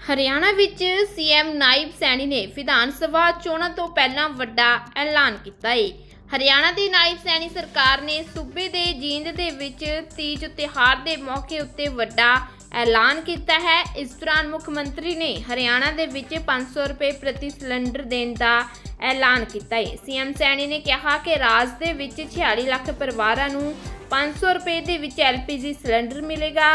ਹਰਿਆਣਾ ਵਿੱਚ ਸੀਐਮ ਨਾਇਬ ਸੈਣੀ ਨੇ ਵਿਧਾਨ ਸਭਾ ਚੋਣਾਂ ਤੋਂ ਪਹਿਲਾਂ ਵੱਡਾ ਐਲਾਨ ਕੀਤਾ ਹੈ ਹਰਿਆਣਾ ਦੀ ਨਾਇਬ ਸੈਣੀ ਸਰਕਾਰ ਨੇ ਸੂਬੇ ਦੇ ਜੀਂਦ ਦੇ ਵਿੱਚ ਤੀਜ ਤਿਉਹਾਰ ਦੇ ਮੌਕੇ ਉੱਤੇ ਵੱਡਾ ਐਲਾਨ ਕੀਤਾ ਹੈ। ਇਸ ਦੌਰਾਨ ਮੁੱਖ ਮੰਤਰੀ ਨੇ ਹਰਿਆਣਾ ਦੇ ਵਿੱਚ 500 ਰੁਪਏ ਪ੍ਰਤੀ ਸਿਲੰਡਰ ਦੇਣ ਦਾ ਐਲਾਨ ਕੀਤਾ ਹੈ ਸੀਐਮ ਸੈਣੀ ਨੇ ਕਿਹਾ ਕਿ ਰਾਜ ਦੇ ਵਿੱਚ 46 ਲੱਖ ਪਰਿਵਾਰਾਂ ਨੂੰ 500 ਰੁਪਏ ਦੇ ਵਿੱਚ ਐਲਪੀਜੀ ਸਿਲੰਡਰ ਮਿਲੇਗਾ।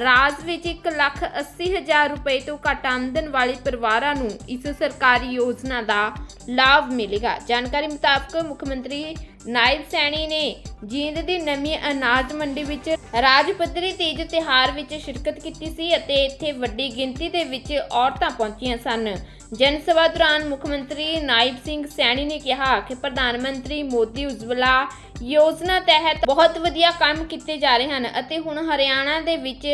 ਰਾਜ ਵਿੱਚ 1 ਲੱਖ 80 ਹਜ਼ਾਰ ਰੁਪਏ ਤੋਂ ਘੱਟ ਆਮਦਨ ਵਾਲੇ ਪਰਿਵਾਰਾਂ ਨੂੰ ਇਸ ਸਰਕਾਰੀ ਯੋਜਨਾ ਦਾ ਲਾਭ ਮਿਲੇਗਾ। ਜਾਣਕਾਰੀ ਮੁਤਾਬਕ ਮੁੱਖ ਮੰਤਰੀ ਨਾਇਬ ਸੈਣੀ ਨੇ ਜੀਂਦ ਦੀ ਨਵੀਂ ਅਨਾਜ ਮੰਡੀ ਵਿੱਚ ਰਾਜ ਪੱਧਰੀ ਤੀਜ ਤਿਹਾਰ ਵਿੱਚ ਸ਼ਿਰਕਤ ਕੀਤੀ ਸੀ ਅਤੇ ਇੱਥੇ ਵੱਡੀ ਗਿਣਤੀ ਦੇ ਵਿੱਚ ਔਰਤਾਂ ਪਹੁੰਚੀਆਂ ਸਨ। ਜਨ ਸਭਾ ਦੌਰਾਨ ਮੁੱਖ ਮੰਤਰੀ ਨਾਇਬ ਸਿੰਘ ਸੈਣੀ ਨੇ ਕਿਹਾ ਕਿ ਪ੍ਰਧਾਨ ਮੰਤਰੀ ਮੋਦੀ ਉਜਵਲਾ ਯੋਜਨਾ ਤਹਿਤ ਬਹੁਤ ਵਧੀਆ ਕੰਮ ਕੀਤੇ ਜਾ ਰਹੇ ਹਨ ਅਤੇ ਹੁਣ ਹਰਿਆਣਾ ਦੇ ਵਿੱਚ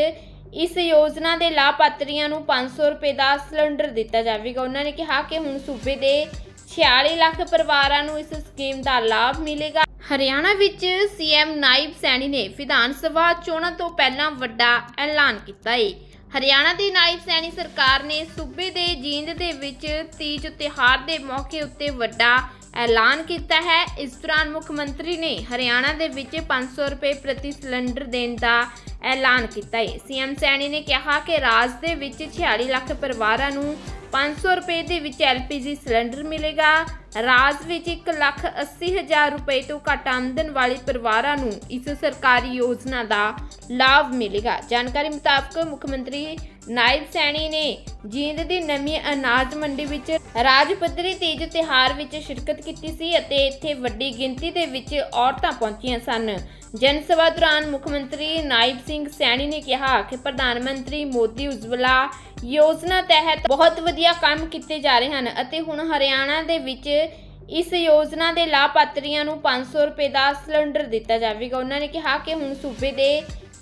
ਇਸ ਯੋਜਨਾ ਦੇ ਲਾਭਪਾਤਰੀਆਂ ਨੂੰ 500 ਰੁਪਏ ਦਾ ਸਿਲੰਡਰ ਦਿੱਤਾ ਜਾਵੇਗਾ। ਉਹਨਾਂ ਨੇ ਕਿਹਾ ਕਿ ਹੁਣ ਸੂਬੇ ਦੇ 46 ਲੱਖ ਪਰਿਵਾਰਾਂ ਨੂੰ ਇਸ ਸਕੀਮ ਦਾ ਲਾਭ ਮਿਲੇਗਾ। ਹਰਿਆਣਾ ਵਿੱਚ ਸੀਐਮ ਨਾਇਬ ਸੈਣੀ ਨੇ ਵਿਧਾਨ ਸਭਾ ਚੋਣਾਂ ਤੋਂ ਪਹਿਲਾਂ ਵੱਡਾ ਐਲਾਨ ਕੀਤਾ ਹੈ ਹਰਿਆਣਾ ਦੀ ਨਾਇਬ ਸੈਣੀ ਸਰਕਾਰ ਨੇ ਸੂਬੇ ਦੇ ਜੀਂਦ ਦੇ ਵਿੱਚ ਤੀਜ ਤਿਉਹਾਰ ਦੇ ਮੌਕੇ ਉੱਤੇ ਵੱਡਾ ਐਲਾਨ ਕੀਤਾ ਹੈ। ਇਸ ਦੌਰਾਨ ਮੁੱਖ ਮੰਤਰੀ ਨੇ ਹਰਿਆਣਾ ਦੇ ਵਿੱਚ 500 ਰੁਪਏ ਪ੍ਰਤੀ ਸਿਲੰਡਰ ਦੇਣ ਦਾ ਐਲਾਨ ਕੀਤਾ ਹੈ ਸੀਐਮ ਸੈਣੀ ਨੇ ਕਿਹਾ ਕਿ ਰਾਜ ਦੇ ਵਿੱਚ 46 ਲੱਖ ਪਰਿਵਾਰਾਂ ਨੂੰ 500 ਰੁਪਏ ਦੇ ਵਿੱਚ ਐਲਪੀਜੀ ਸਿਲੰਡਰ ਮਿਲੇਗਾ। ਰਾਜ ਵਿੱਚ 1 ਲੱਖ 80 ਹਜ਼ਾਰ ਰੁਪਏ ਤੋਂ ਘੱਟ ਆਮਦਨ ਵਾਲੇ ਪਰਿਵਾਰਾਂ ਨੂੰ ਇਸ ਸਰਕਾਰੀ ਯੋਜਨਾ ਦਾ ਲਾਭ ਮਿਲੇਗਾ। ਜਾਣਕਾਰੀ ਮੁਤਾਬਕ ਮੁੱਖ ਮੰਤਰੀ ਨਾਇਬ ਸੈਣੀ ਨੇ ਜੀਂਦ ਦੀ ਨਵੀਂ ਅਨਾਜ ਮੰਡੀ ਵਿੱਚ ਰਾਜ ਪੱਧਰੀ ਤੀਜ ਤਿਹਾਰ ਵਿੱਚ ਸ਼ਿਰਕਤ ਕੀਤੀ ਸੀ ਅਤੇ ਇੱਥੇ ਵੱਡੀ ਗਿਣਤੀ ਦੇ ਵਿੱਚ ਔਰਤਾਂ ਪਹੁੰਚੀਆਂ ਸਨ। ਜਨ ਸਭਾ ਦੌਰਾਨ ਮੁੱਖ ਮੰਤਰੀ ਨਾਇਬ ਸਿੰਘ ਸੈਣੀ ਨੇ ਕਿਹਾ ਕਿ ਪ੍ਰਧਾਨ ਮੰਤਰੀ ਮੋਦੀ ਉਜਵਲਾ ਯੋਜਨਾ ਤਹਿਤ ਬਹੁਤ ਵਧੀਆ ਕੰਮ ਕੀਤੇ ਜਾ ਰਹੇ ਹਨ ਅਤੇ ਹੁਣ ਹਰਿਆਣਾ ਦੇ ਵਿੱਚ ਇਸ ਯੋਜਨਾ ਦੇ ਲਾਭਪਾਤਰੀਆਂ ਨੂੰ 500 ਰੁਪਏ ਦਾ ਸਿਲੰਡਰ ਦਿੱਤਾ ਜਾਵੇਗਾ। ਉਹਨਾਂ ਨੇ ਕਿਹਾ ਕਿ ਹੁਣ ਸੂਬੇ ਦੇ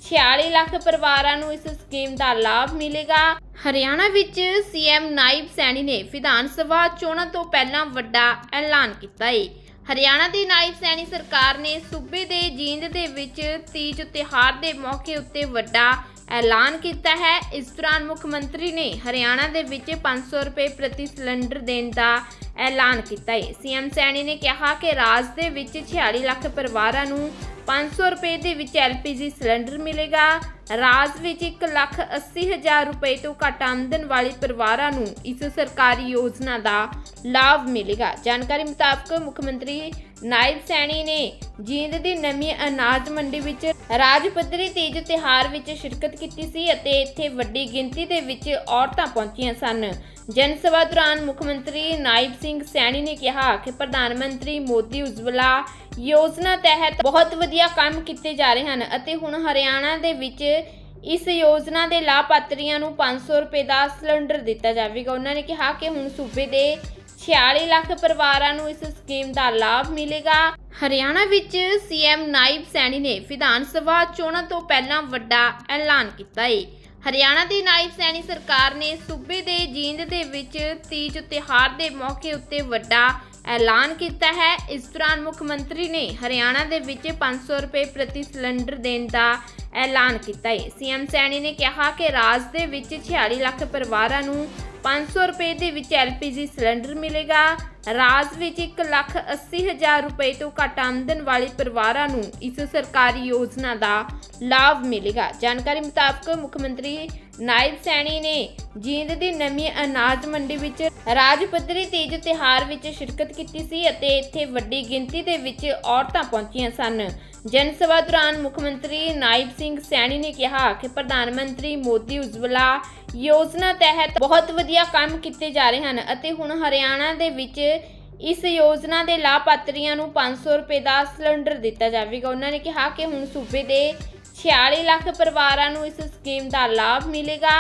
46 ਲੱਖ ਪਰਿਵਾਰਾਂ ਨੂੰ ਇਸ ਸਕੀਮ ਦਾ ਲਾਭ ਮਿਲੇਗਾ। ਹਰਿਆਣਾ ਵਿੱਚ ਸੀਐਮ ਨਾਇਬ ਸੈਣੀ ਨੇ ਵਿਧਾਨ ਸਭਾ ਚੋਣਾਂ ਤੋਂ ਪਹਿਲਾਂ ਵੱਡਾ ਐਲਾਨ ਕੀਤਾ ਹੈ ਹਰਿਆਣਾ ਦੀ ਨਾਇਬ ਸੈਣੀ ਸਰਕਾਰ ਨੇ ਸੂਬੇ ਦੇ ਜੀਂਦ ਦੇ ਵਿੱਚ ਤੀਜ ਤਿਉਹਾਰ ਦੇ ਮੌਕੇ ਉੱਤੇ ਵੱਡਾ ਐਲਾਨ ਕੀਤਾ ਹੈ। ਇਸ ਦੌਰਾਨ ਮੁੱਖ ਮੰਤਰੀ ਨੇ ਹਰਿਆਣਾ ਦੇ ਵਿੱਚ 500 ਰੁਪਏ ਪ੍ਰਤੀ ਸਿਲੰਡਰ ਦੇਣ ਦਾ ਐਲਾਨ ਕੀਤਾ ਹੈ ਸੀਐਮ ਸੈਣੀ ਨੇ ਕਿਹਾ ਕਿ ਰਾਜ ਦੇ ਵਿੱਚ 46 ਲੱਖ ਪਰਿਵਾਰਾਂ ਨੂੰ 500 ਰੁਪਏ ਦੇ ਵਿੱਚ ਐਲਪੀਜੀ ਸਿਲੰਡਰ ਮਿਲੇਗਾ। ਰਾਜ ਵਿੱਚ 1 ਲੱਖ 80 ਹਜ਼ਾਰ ਰੁਪਏ ਤੋਂ ਘੱਟ ਆਮਦਨ ਵਾਲੇ ਪਰਿਵਾਰਾਂ ਨੂੰ ਇਸ ਸਰਕਾਰੀ ਯੋਜਨਾ ਦਾ ਲਾਭ ਮਿਲੇਗਾ। ਜਾਣਕਾਰੀ ਮੁਤਾਬਕ ਮੁੱਖ ਮੰਤਰੀ ਨਾਇਬ ਸੈਣੀ ਨੇ ਜੀਂਦ ਦੀ ਨਵੀਂ ਅਨਾਜ ਮੰਡੀ ਵਿੱਚ ਰਾਜ ਪੱਧਰੀ ਤੀਜ ਤਿਹਾਰ ਵਿੱਚ ਸ਼ਿਰਕਤ ਕੀਤੀ ਸੀ ਅਤੇ ਇੱਥੇ ਵੱਡੀ ਗਿਣਤੀ ਦੇ ਵਿੱਚ ਔਰਤਾਂ ਪਹੁੰਚੀਆਂ ਸਨ। ਜਨ ਸਭਾ ਦੌਰਾਨ ਮੁੱਖ ਮੰਤਰੀ ਨਾਇਬ ਸਿੰਘ ਸੈਣੀ ਨੇ ਕਿਹਾ ਕਿ ਪ੍ਰਧਾਨ ਮੰਤਰੀ ਮੋਦੀ ਉਜਵਲਾ ਯੋਜਨਾ ਤਹਿਤ ਬਹੁਤ ਵਧੀਆ ਕੰਮ ਕੀਤੇ ਜਾ ਰਹੇ ਹਨ ਅਤੇ ਹੁਣ ਹਰਿਆਣਾ ਦੇ ਵਿੱਚ ਇਸ ਯੋਜਨਾ ਦੇ ਲਾਭਪਾਤਰੀਆਂ ਨੂੰ 500 ਰੁਪਏ ਦਾ ਸਿਲੰਡਰ ਦਿੱਤਾ ਜਾਵੇਗਾ। ਉਹਨਾਂ ਨੇ ਕਿਹਾ ਕਿ ਹੁਣ ਸੂਬੇ ਦੇ 46 ਲੱਖ ਪਰਿਵਾਰਾਂ ਨੂੰ ਇਸ ਸਕੀਮ ਦਾ ਲਾਭ ਮਿਲੇਗਾ। ਹਰਿਆਣਾ ਵਿੱਚ ਸੀਐਮ ਨਾਇਬ ਸੈਣੀ ਨੇ ਵਿਧਾਨ ਸਭਾ ਚੋਣਾਂ ਤੋਂ ਪਹਿਲਾਂ ਵੱਡਾ ਐਲਾਨ ਕੀਤਾ ਹੈ ਹਰਿਆਣਾ ਦੀ ਨਾਇਬ ਸੈਣੀ ਸਰਕਾਰ ਨੇ ਸੂਬੇ ਦੇ ਜੀਂਦ ਦੇ ਵਿੱਚ ਤੀਜ ਤਿਉਹਾਰ ਦੇ ਮੌਕੇ ਉੱਤੇ ਵੱਡਾ ਐਲਾਨ ਕੀਤਾ ਹੈ। ਇਸ ਦੌਰਾਨ ਮੁੱਖ ਮੰਤਰੀ ਨੇ ਹਰਿਆਣਾ ਦੇ ਵਿੱਚ 500 ਰੁਪਏ ਪ੍ਰਤੀ ਸਿਲੰਡਰ ਦੇਣ ਦਾ ਐਲਾਨ ਕੀਤਾ ਹੈ ਸੀਐਮ ਸੈਣੀ ਨੇ ਕਿਹਾ ਕਿ ਰਾਜ ਦੇ ਵਿੱਚ 46 ਲੱਖ ਪਰਿਵਾਰਾਂ ਨੂੰ 500 ਰੁਪਏ ਦੇ ਵਿੱਚ ਐਲਪੀਜੀ ਸਿਲੰਡਰ ਮਿਲੇਗਾ। ਰਾਜ ਵਿੱਚ 1 ਲੱਖ 80 ਹਜ਼ਾਰ ਰੁਪਏ ਤੋਂ ਘੱਟ ਆਮਦਨ ਵਾਲੇ ਪਰਿਵਾਰਾਂ ਨੂੰ ਇਸ ਸਰਕਾਰੀ ਯੋਜਨਾ ਦਾ ਲਾਭ ਮਿਲੇਗਾ। ਜਾਣਕਾਰੀ ਮੁਤਾਬਕ ਮੁੱਖ ਮੰਤਰੀ ਨਾਇਬ ਸੈਣੀ ਨੇ ਜੀਂਦ ਦੀ ਨਵੀਂ ਅਨਾਜ ਮੰਡੀ ਵਿੱਚ ਰਾਜ ਪੱਧਰੀ ਤੀਜ ਤਿਹਾਰ ਵਿੱਚ ਸ਼ਿਰਕਤ ਕੀਤੀ ਸੀ ਅਤੇ ਇੱਥੇ ਵੱਡੀ ਗਿਣਤੀ ਦੇ ਵਿੱਚ ਔਰਤਾਂ ਪਹੁੰਚੀਆਂ ਸਨ। ਜਨ ਸਭਾ ਦੌਰਾਨ ਮੁੱਖ ਮੰਤਰੀ ਨਾਇਬ ਸਿੰਘ ਸੈਣੀ ਨੇ ਕਿਹਾ ਕਿ ਪ੍ਰਧਾਨ ਮੰਤਰੀ ਮੋਦੀ ਉਜਵਲਾ ਯੋਜਨਾ ਤਹਿਤ ਬਹੁਤ ਵਧੀਆ ਕੰਮ ਕੀਤੇ ਜਾ ਰਹੇ ਹਨ ਅਤੇ ਹੁਣ ਹਰਿਆਣਾ ਦੇ ਵਿੱਚ ਇਸ ਯੋਜਨਾ ਦੇ ਲਾਭਪਾਤਰੀਆਂ ਨੂੰ 500 ਰੁਪਏ ਦਾ ਸਿਲੰਡਰ ਦਿੱਤਾ ਜਾਵੇਗਾ। ਉਹਨਾਂ ਨੇ ਕਿਹਾ ਕਿ ਹੁਣ ਸੂਬੇ ਦੇ 46 ਲੱਖ ਪਰਿਵਾਰਾਂ ਨੂੰ ਇਸ ਸਕੀਮ ਦਾ ਲਾਭ ਮਿਲੇਗਾ